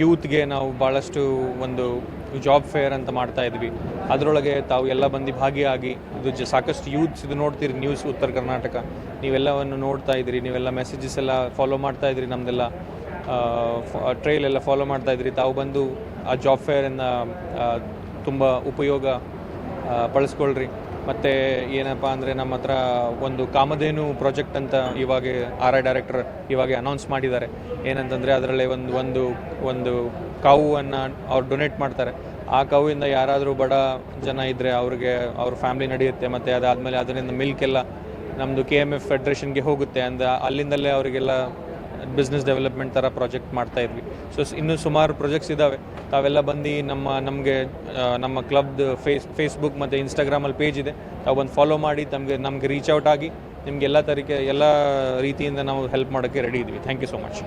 ಯೂತ್ಗೆ ನಾವು ಭಾಳಷ್ಟು ಒಂದು ಜಾಬ್ ಫೇರ್ ಅಂತ ಮಾಡ್ತಾ ಇದ್ವಿ. ಅದರೊಳಗೆ ತಾವು ಎಲ್ಲ ಬಂದು ಭಾಗಿಯಾಗಿ, ಇದು ಜ ಸಾಕಷ್ಟು ಯೂತ್ಸ್ ಇದು ನೋಡ್ತೀರಿ ನ್ಯೂಸ್ ಉತ್ತರ ಕರ್ನಾಟಕ. ನೀವೆಲ್ಲವನ್ನು ನೋಡ್ತಾ ಇದ್ದೀರಿ ನೀವೆಲ್ಲ ಮೆಸೇಜಸ್ ಎಲ್ಲ ಫಾಲೋ ಮಾಡ್ತಾ ಇದ್ದೀರಿ ನಮ್ಮದೆಲ್ಲ ಟ್ರೈಲ್ ಎಲ್ಲ ಫಾಲೋ ಮಾಡ್ತಾ ಇದ್ರಿ. ತಾವು ಬಂದು ಆ ಜಾಬ್ ಫೇರನ್ನು ತುಂಬ ಉಪಯೋಗ ಬಳಸ್ಕೊಳ್ರಿ. ಮತ್ತು ಏನಪ್ಪ ಅಂದರೆ ನಮ್ಮ ಹತ್ರ ಒಂದು ಕಾಮಧೇನು ಪ್ರಾಜೆಕ್ಟ್ ಅಂತ ಇವಾಗ ಆರ್ ಐ ಡೈರೆಕ್ಟರ್ ಇವಾಗ ಅನೌನ್ಸ್ ಮಾಡಿದ್ದಾರೆ. ಏನಂತಂದರೆ ಅದರಲ್ಲಿ ಒಂದು ಒಂದು ಒಂದು ಕಾವನ್ನು ಅವ್ರು ಡೊನೇಟ್ ಮಾಡ್ತಾರೆ. ಆ ಕಾವಿಂದ ಯಾರಾದರೂ ಬಡ ಜನ ಇದ್ದರೆ ಅವ್ರಿಗೆ ಅವ್ರ ಫ್ಯಾಮಿಲಿ ನಡೆಯುತ್ತೆ, ಮತ್ತು ಅದಾದಮೇಲೆ ಅದರಿಂದ ಮಿಲ್ಕ್ ಎಲ್ಲ ನಮ್ಮದು ಕೆ ಎಂ ಎಫ್ ಫೆಡ್ರೇಷನ್ಗೆ ಹೋಗುತ್ತೆ. ಅಂದ ಅಲ್ಲಿಂದಲೇ ಅವರಿಗೆಲ್ಲ ಬಿಸ್ನೆಸ್ ಡೆವಲಪ್ಮೆಂಟ್ ಥರ ಪ್ರಾಜೆಕ್ಟ್ ಮಾಡ್ತಾ ಇದ್ವಿ. ಸೊ ಇನ್ನೂ ಸುಮಾರು ಪ್ರಾಜೆಕ್ಟ್ಸ್ ಇದ್ದಾವೆ ತಾವೆಲ್ಲ ಬಂದು ನಮ್ಮ, ನಮಗೆ ನಮ್ಮ ಕ್ಲಬ್ದು ಫೇಸ್ ಫೇಸ್ಬುಕ್ ಮತ್ತು ಇನ್ಸ್ಟಾಗ್ರಾಮಲ್ಲಿ ಪೇಜ್ ಇದೆ. ತಾವು ಬಂದು ಫಾಲೋ ಮಾಡಿ, ತಮಗೆ, ನಮಗೆ ರೀಚ್ ಔಟ್ ಆಗಿ, ನಿಮ್ಗೆ ಎಲ್ಲ ತರೀಕೆ, ಎಲ್ಲ ರೀತಿಯಿಂದ ನಾವು ಹೆಲ್ಪ್ ಮಾಡೋಕ್ಕೆ ರೆಡಿ ಇದ್ವಿ. Thank you so much